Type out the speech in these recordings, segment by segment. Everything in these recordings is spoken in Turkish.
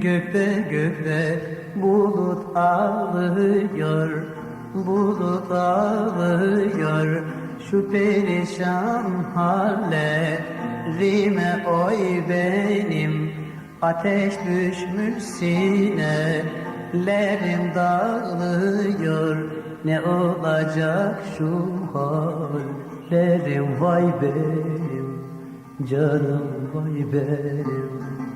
gökte gökte bulut ağlıyor Bulut ağlıyor. Şu perişan hallerime oy benim Ateş düşmüş sinelerim dağılıyor. Ne olacak şu hallerim? Vay benim Canım vay benim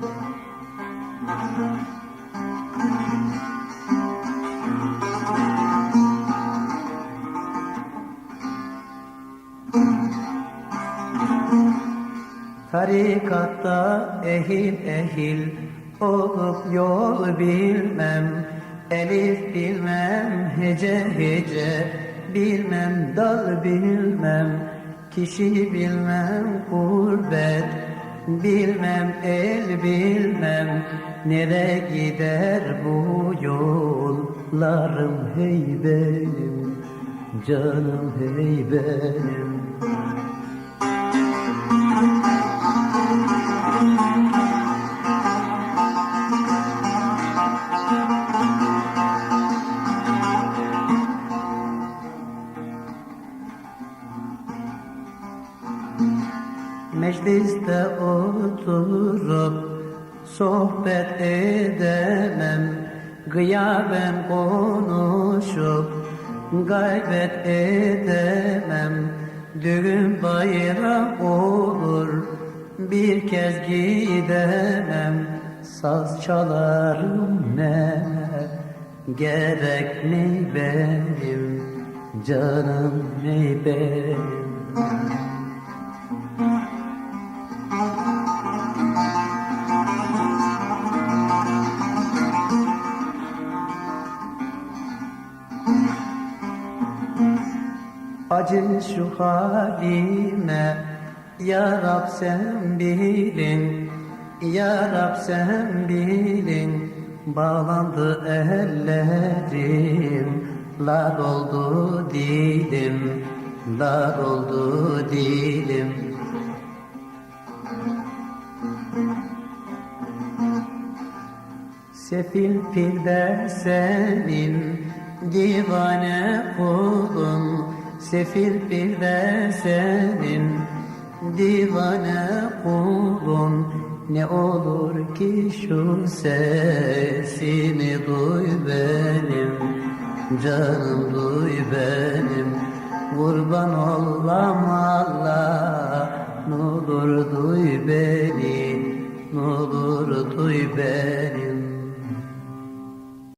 Tarikatta ehil ehil olup yol bilmem Elif bilmem hece hece bilmem dal bilmem Kişi bilmem gurbet bilmem el bilmem Nere gider bu yollarım? Hey benim Canım hey benim Mecliste oturup sohbet edemem. Gıyaben konuşup gaybet edemem. Düğün bayram olur bir kez gidemem. Saz çalarım ne gerek ne benim Canım ne benim Acı şu halime Ya Rab sen bilin Ya Rab sen bilin. Bağlandı ellerim Lar oldu dilim Lar oldu dilim. Sefil pir senin divane kulun Sefil bir de senin divane kulun. Ne olur ki şu sesimi duy benim Canım duy benim. Kurban olam Allah Ne olur duy beni Ne olur duy benim